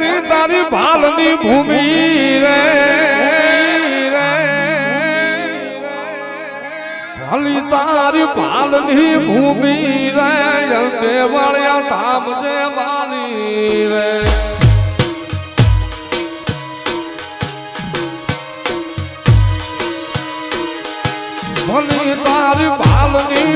ભેલી તારી ભાલની ભૂમિ રે. ભલી તારી ભાલની ભૂમિ રે. અંગે વાળ્યા ધામ જે વાલી રે. ભલી તારી ભાલની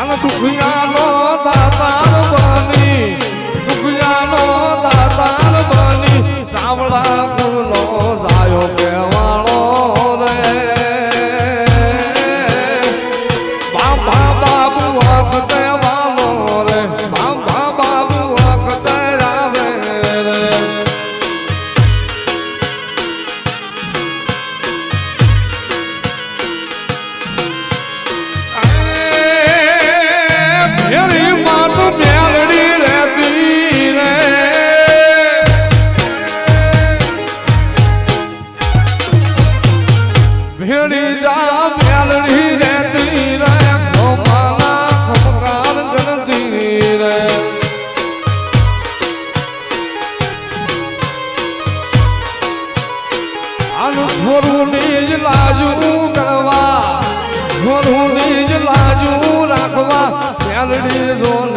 અને દુખિયાનો દાતાર બની દુખિયાનો દાતાર બની ચાવડા લાજુ કરવા. છોરું નીજ લાજુ રાખવા. મેલડી જોને